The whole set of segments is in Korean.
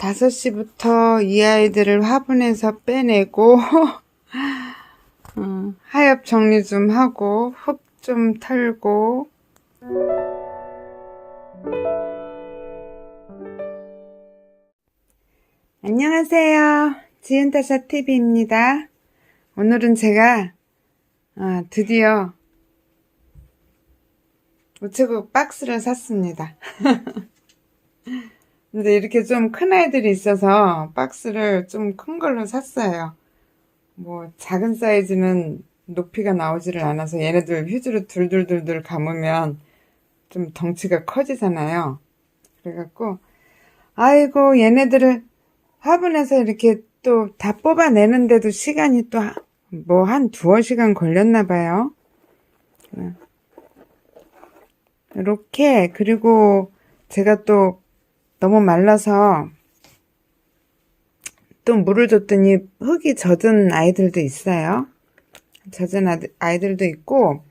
5시부터 이 아이들을 화분에서 빼내고 어, 하엽 정리 좀 하고 흙 좀 털고 안녕하세요. 지은타샤 TV입니다. 오늘은 제가 아, 드디어 우체국 박스를 샀습니다. 근데 이렇게 좀 큰 아이들이 있어서 박스를 좀 큰 걸로 샀어요. 뭐 작은 사이즈는 높이가 나오지를 않아서 얘네들 휴지로 둘둘둘둘 감으면 좀 덩치가 커지잖아요. 그래갖고 아이고 얘네들을 화분에서 이렇게 또 다 뽑아내는데도 시간이 또 뭐 한 두어 시간 걸렸나 봐요. 이렇게 그리고 제가 또 너무 말라서 또 물을 줬더니 흙이 젖은 아이들도 있어요. 젖은 아이들도 있고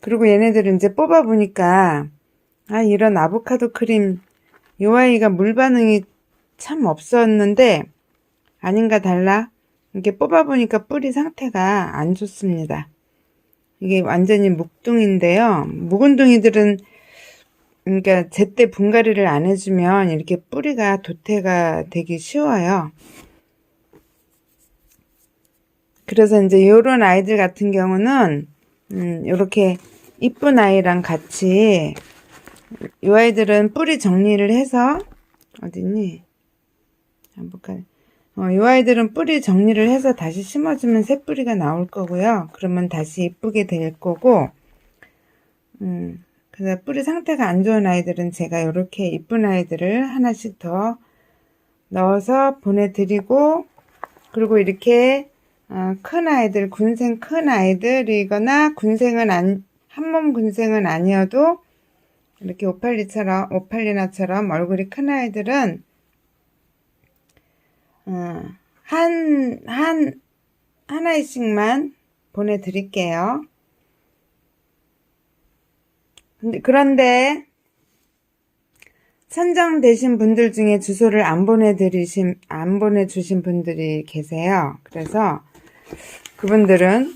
그리고 얘네들은 이제 뽑아보니까 아 이런 아보카도 크림 요 아이가 물 반응이 참 없었는데 아닌가 달라 이게 뽑아보니까 뿌리 상태가 안 좋습니다. 이게 완전히 묵둥인데요. 묵은둥이들은 그러니까 제때 분갈이를 안 해주면 이렇게 뿌리가 도태가 되기 쉬워요. 그래서 이제 요런 아이들 같은 경우는 음, 요렇게 이쁜 아이랑 같이 요 아이들은 뿌리 정리를 해서 어디니? 한볼까요? 어, 요 아이들은 뿌리 정리를 해서 다시 심어주면 새 뿌리가 나올 거고요. 그러면 다시 이쁘게 될 거고, 음, 그래서 뿌리 상태가 안 좋은 아이들은 제가 이렇게 이쁜 아이들을 하나씩 더 넣어서 보내드리고, 그리고 이렇게 어, 큰 아이들, 군생 큰 아이들이거나 군생은 안, 한몸 군생은 아니어도 이렇게 오팔리처럼, 오팔리나처럼 얼굴이 큰 아이들은 어, 한, 한, 하나씩만 보내드릴게요. 그런데, 선정되신 분들 중에 주소를 안 보내드리신, 안 보내주신 분들이 계세요. 그래서, 그분들은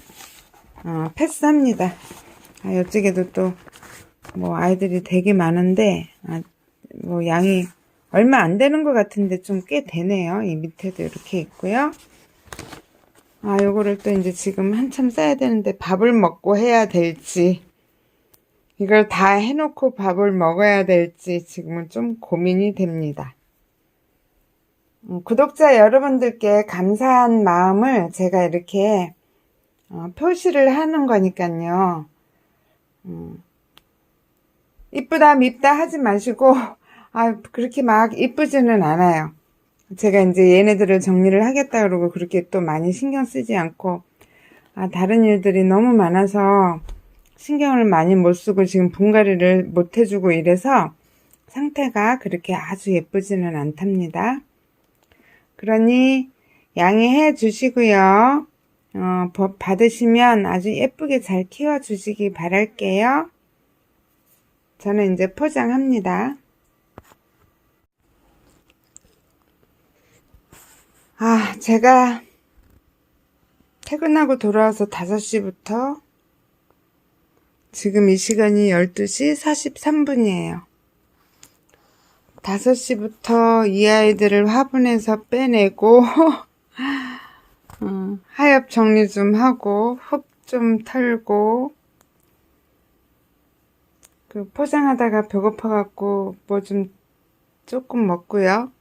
어, 패스합니다. 아, 이쪽에도 또 뭐 아이들이 되게 많은데 아, 뭐 양이 얼마 안 되는 것 같은데 좀 꽤 되네요. 이 밑에도 이렇게 있고요. 아 요거를 또 이제 지금 한참 써야 되는데 밥을 먹고 해야 될지 이걸 다 해놓고 밥을 먹어야 될지 지금은 좀 고민이 됩니다. 음, 구독자 여러분들께 감사한 마음을 제가 이렇게 어, 표시를 하는 거니까요. 음, 이쁘다 밉다 하지 마시고 아 그렇게 막 이쁘지는 않아요. 제가 이제 얘네들을 정리를 하겠다 그러고 그렇게 또 많이 신경 쓰지 않고 아 다른 일들이 너무 많아서 신경을 많이 못 쓰고 지금 분갈이를 못 해주고 이래서 상태가 그렇게 아주 예쁘지는 않답니다. 그러니 양해해 주시고요. 어, 법 받으시면 아주 예쁘게 잘 키워 주시기 바랄게요. 저는 이제 포장합니다. 아, 제가 퇴근하고 돌아와서 5시부터 지금 이 시간이 12시 43분이에요. 5시부터 이 아이들을 화분에서 빼내고 어, 하엽 정리 좀 하고 흙좀 털고 그 포장하다가 배고파 갖고 뭐 좀 조금 먹고요.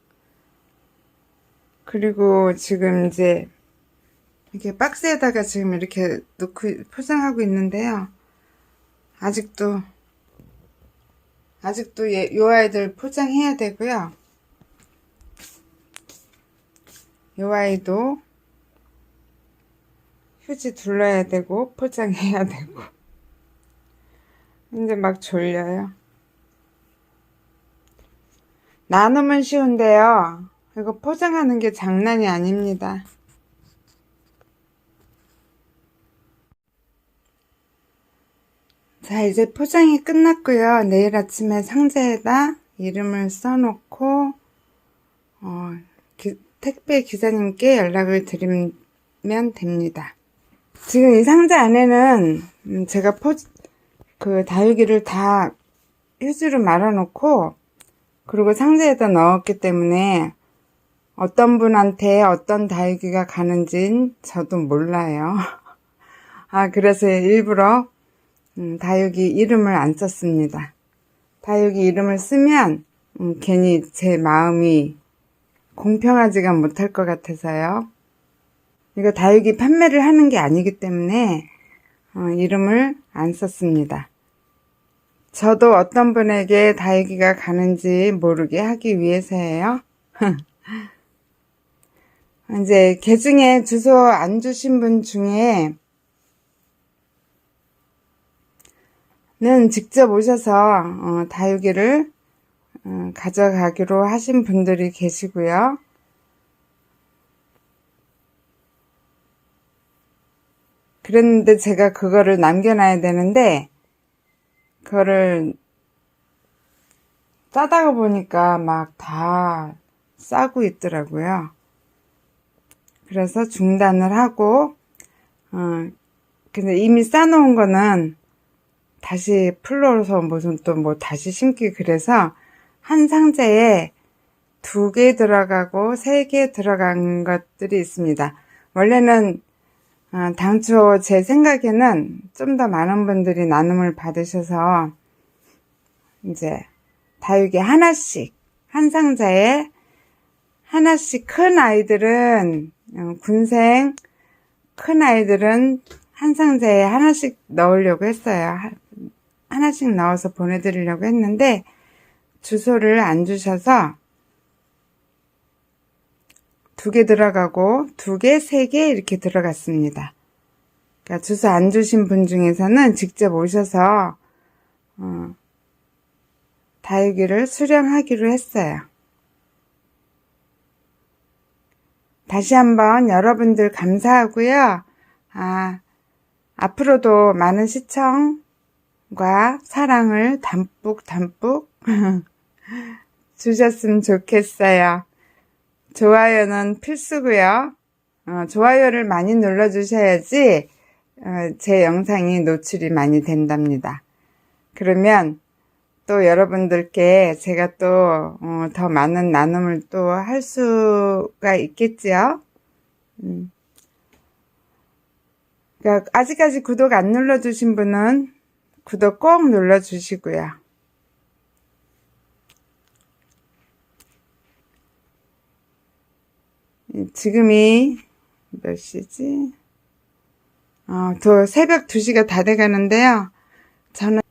그리고 지금 이제 이렇게 박스에다가 지금 이렇게 넣고 포장하고 있는데요. 아직도 아직도 얘, 요 아이들 포장해야 되고요. 요 아이도 휴지 둘러야 되고 포장해야 되고 이제 막 졸려요. 나눔은 쉬운데요. 이거 포장하는 게 장난이 아닙니다. 자, 이제 포장이 끝났고요. 내일 아침에 상자에다 이름을 써놓고 어, 기- 택배 기사님께 연락을 드리면 됩니다. 지금 이 상자 안에는 음, 제가 포, 그 다육이를 다 휴지로 말아놓고 그리고 상자에다 넣었기 때문에 어떤 분한테 어떤 다육이가 가는진 저도 몰라요. 아, 그래서 일부러 음, 다육이 이름을 안 썼습니다. 다육이 이름을 쓰면 음, 괜히 제 마음이 공평하지가 못할 것 같아서요. 이거 다육이 판매를 하는 게 아니기 때문에 어, 이름을 안 썼습니다. 저도 어떤 분에게 다육이가 가는지 모르게 하기 위해서예요. 이제 개중에 주소 안 주신 분 중에 는 직접 오셔서 어, 다육이를 어, 가져가기로 하신 분들이 계시고요. 그랬는데 제가 그거를 남겨놔야 되는데 그거를 싸다가 보니까 막 다 싸고 있더라고요. 그래서 중단을 하고 어 근데 이미 싸놓은 거는 다시 풀러서 무슨 또 뭐 다시 심기 그래서 한 상자에 두 개 들어가고 세 개 들어간 것들이 있습니다. 원래는 어, 당초 제 생각에는 좀 더 많은 분들이 나눔을 받으셔서 이제 다육이 하나씩 한 상자에 하나씩 큰 아이들은 어, 군생 큰 아이들은 한 상자에 하나씩 넣으려고 했어요. 하- 하나씩 넣어서 보내드리려고 했는데 주소를 안 주셔서 두 개 들어가고 두 개, 세 개 이렇게 들어갔습니다. 그러니까 주소 안 주신 분 중에서는 직접 오셔서 어, 다육이를 수령하기로 했어요. 다시 한번 여러분들 감사하고요. 아, 앞으로도 많은 시청 과 사랑을 담뿍 담뿍 주셨으면 좋겠어요. 좋아요는 필수고요. 어, 좋아요를 많이 눌러주셔야지 어, 제 영상이 노출이 많이 된답니다. 그러면 또 여러분들께 제가 또 어, 더 많은 나눔을 또 할 수가 있겠지요. 음. 그러니까 아직까지 구독 안 눌러주신 분은 구독 꼭 눌러주시고요. 지금이 몇 시지? 어, 또 새벽 2시가 다 돼가는데요. 저는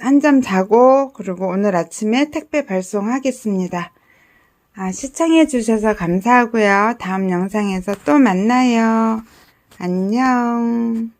한잠 자고 그리고 오늘 아침에 택배 발송하겠습니다. 아, 시청해주셔서 감사하고요. 다음 영상에서 또 만나요. 안녕.